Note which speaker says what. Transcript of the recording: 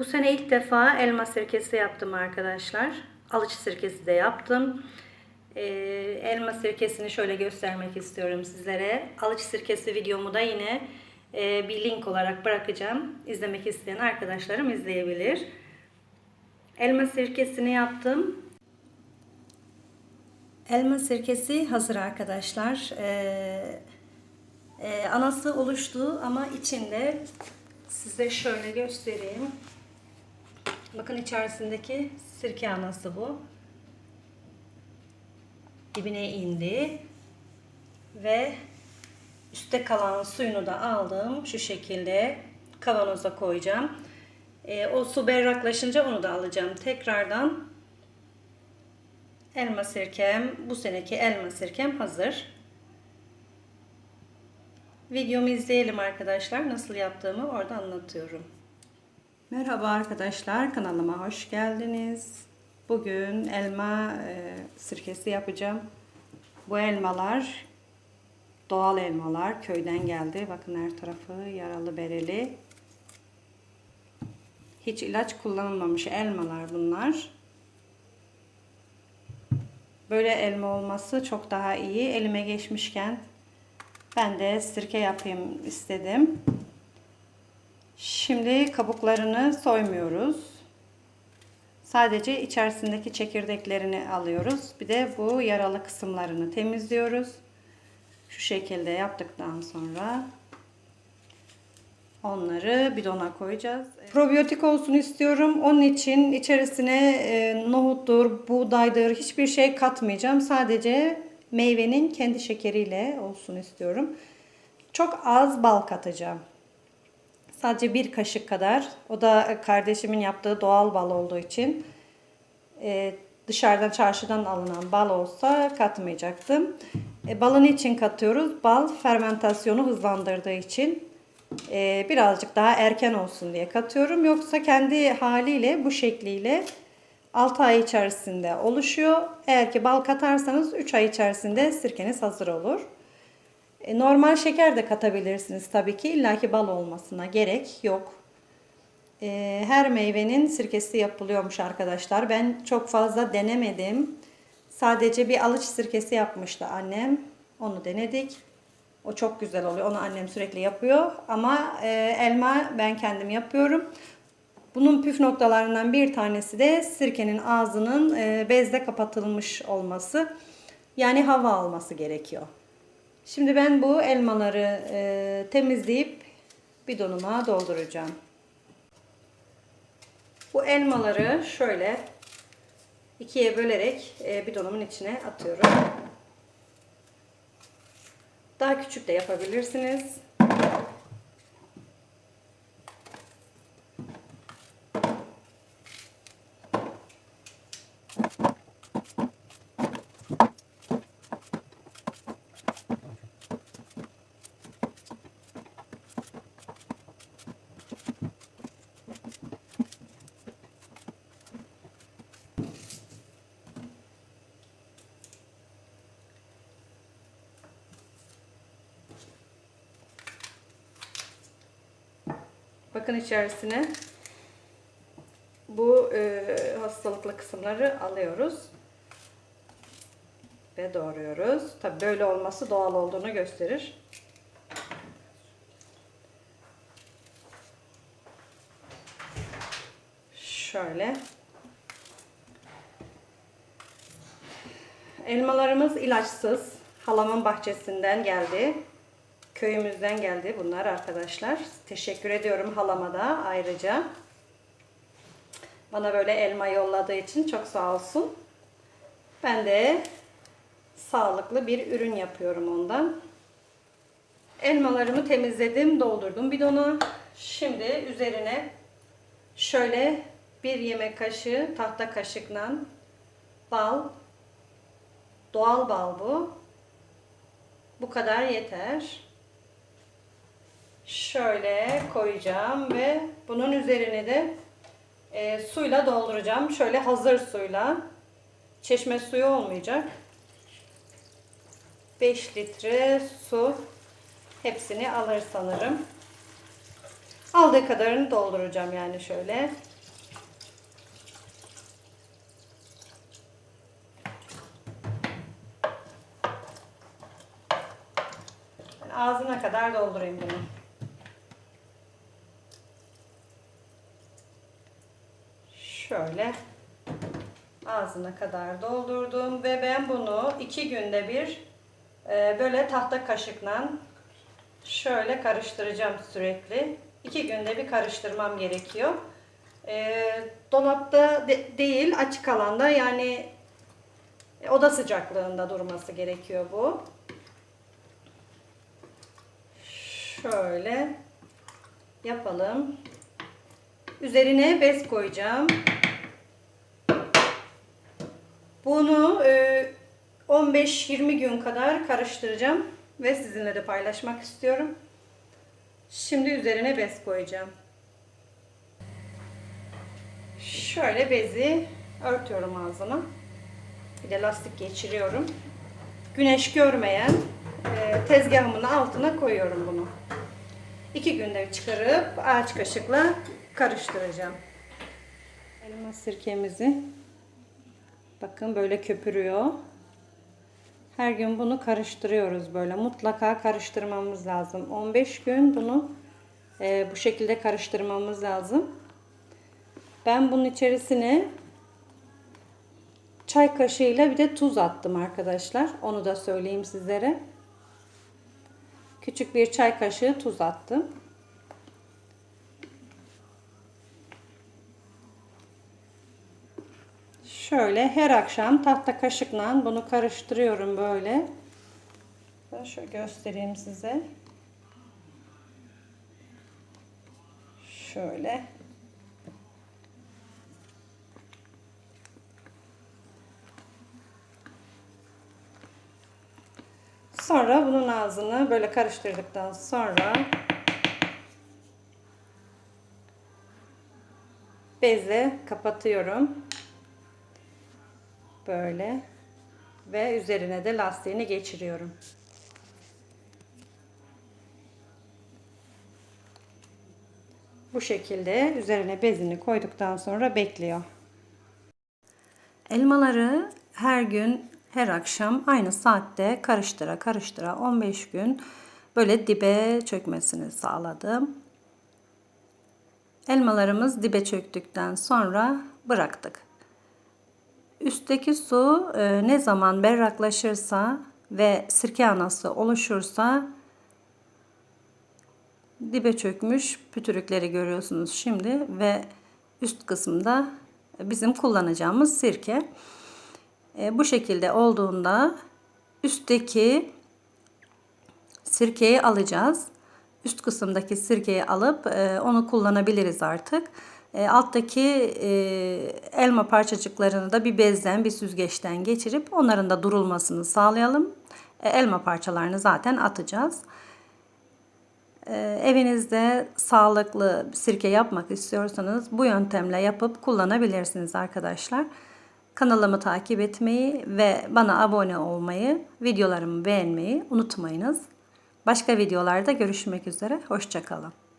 Speaker 1: Bu sene ilk defa elma sirkesi yaptım arkadaşlar. Alıç sirkesi de yaptım. Ee, elma sirkesini şöyle göstermek istiyorum sizlere. Alıç sirkesi videomu da yine e, bir link olarak bırakacağım. İzlemek isteyen arkadaşlarım izleyebilir. Elma sirkesini yaptım. Elma sirkesi hazır arkadaşlar. Ee, e, anası oluştu ama içinde size şöyle göstereyim. Bakın içerisindeki sirke anası bu. Dibine indi. Ve üstte kalan suyunu da aldım. Şu şekilde kavanoza koyacağım. E, o su berraklaşınca onu da alacağım. Tekrardan elma sirkem, bu seneki elma sirkem hazır. Videomu izleyelim arkadaşlar. Nasıl yaptığımı orada anlatıyorum. Merhaba arkadaşlar. Kanalıma hoş geldiniz. Bugün elma e, sirkesi yapacağım. Bu elmalar doğal elmalar. Köyden geldi. Bakın her tarafı yaralı bereli. Hiç ilaç kullanılmamış elmalar bunlar. Böyle elma olması çok daha iyi. Elime geçmişken ben de sirke yapayım istedim. Şimdi kabuklarını soymuyoruz. Sadece içerisindeki çekirdeklerini alıyoruz. Bir de bu yaralı kısımlarını temizliyoruz. Şu şekilde yaptıktan sonra onları bidona koyacağız. Probiyotik olsun istiyorum. Onun için içerisine e, nohuttur, buğdaydır hiçbir şey katmayacağım. Sadece meyvenin kendi şekeriyle olsun istiyorum. Çok az bal katacağım. Sadece bir kaşık kadar. O da kardeşimin yaptığı doğal bal olduğu için e, dışarıdan çarşıdan alınan bal olsa katmayacaktım. E, balını için katıyoruz. Bal fermentasyonu hızlandırdığı için e, birazcık daha erken olsun diye katıyorum. Yoksa kendi haliyle bu şekliyle 6 ay içerisinde oluşuyor. Eğer ki bal katarsanız 3 ay içerisinde sirkeniz hazır olur. E, normal şeker de katabilirsiniz tabii ki. İlla ki bal olmasına gerek yok. E, her meyvenin sirkesi yapılıyormuş arkadaşlar. Ben çok fazla denemedim. Sadece bir alıç sirkesi yapmıştı annem. Onu denedik. O çok güzel oluyor. Onu annem sürekli yapıyor. Ama e, elma ben kendim yapıyorum. Bunun püf noktalarından bir tanesi de sirkenin ağzının bezle kapatılmış olması. Yani hava alması gerekiyor. Şimdi ben bu elmaları e, temizleyip bidonuma dolduracağım. Bu elmaları şöyle ikiye bölerek e, bidonumun içine atıyorum. Daha küçük de yapabilirsiniz. Bakın içerisine bu e, hastalıklı kısımları alıyoruz ve doğruyoruz. Tabi böyle olması doğal olduğunu gösterir. Şöyle. Elmalarımız ilaçsız. Halamın bahçesinden geldi. Köyümüzden geldi bunlar arkadaşlar. Teşekkür ediyorum halama da ayrıca. Bana böyle elma yolladığı için çok sağ olsun. Ben de sağlıklı bir ürün yapıyorum ondan. Elmalarımı temizledim, doldurdum bidona. Şimdi üzerine şöyle bir yemek kaşığı tahta kaşıkla bal, doğal bal bu. Bu kadar yeter şöyle koyacağım ve bunun üzerine de e, suyla dolduracağım. Şöyle hazır suyla. Çeşme suyu olmayacak. 5 litre su hepsini alır sanırım. Aldığı kadarını dolduracağım yani şöyle. Ağzına kadar doldurayım bunu. Şöyle ağzına kadar doldurdum ve ben bunu iki günde bir e, böyle tahta kaşıkla şöyle karıştıracağım sürekli. İki günde bir karıştırmam gerekiyor. E, dolapta de- değil açık alanda yani oda sıcaklığında durması gerekiyor bu. Şöyle yapalım. Üzerine bez koyacağım. Bunu e, 15-20 gün kadar karıştıracağım ve sizinle de paylaşmak istiyorum. Şimdi üzerine bez koyacağım. Şöyle bezi örtüyorum ağzına. Bir de lastik geçiriyorum. Güneş görmeyen e, tezgahımın altına koyuyorum bunu. İki günde çıkarıp ağaç kaşıkla karıştıracağım. Elma sirkemizi bakın böyle köpürüyor. Her gün bunu karıştırıyoruz böyle. Mutlaka karıştırmamız lazım. 15 gün bunu e, bu şekilde karıştırmamız lazım. Ben bunun içerisine çay kaşığıyla bir de tuz attım arkadaşlar. Onu da söyleyeyim sizlere. Küçük bir çay kaşığı tuz attım. Şöyle her akşam tahta kaşıkla bunu karıştırıyorum böyle. Ben şöyle göstereyim size. Şöyle. Sonra bunun ağzını böyle karıştırdıktan sonra bezle kapatıyorum. Böyle ve üzerine de lastiğini geçiriyorum. Bu şekilde üzerine bezini koyduktan sonra bekliyor. Elmaları her gün her akşam aynı saatte karıştıra karıştıra 15 gün böyle dibe çökmesini sağladım. Elmalarımız dibe çöktükten sonra bıraktık. Üstteki su e, ne zaman berraklaşırsa ve sirke anası oluşursa dibe çökmüş pütürükleri görüyorsunuz şimdi ve üst kısımda bizim kullanacağımız sirke. E, bu şekilde olduğunda üstteki sirkeyi alacağız. Üst kısımdaki sirkeyi alıp e, onu kullanabiliriz artık. E, alttaki e, elma parçacıklarını da bir bezden, bir süzgeçten geçirip onların da durulmasını sağlayalım. E, elma parçalarını zaten atacağız. E, evinizde sağlıklı sirke yapmak istiyorsanız bu yöntemle yapıp kullanabilirsiniz arkadaşlar. Kanalımı takip etmeyi ve bana abone olmayı, videolarımı beğenmeyi unutmayınız. Başka videolarda görüşmek üzere. Hoşçakalın.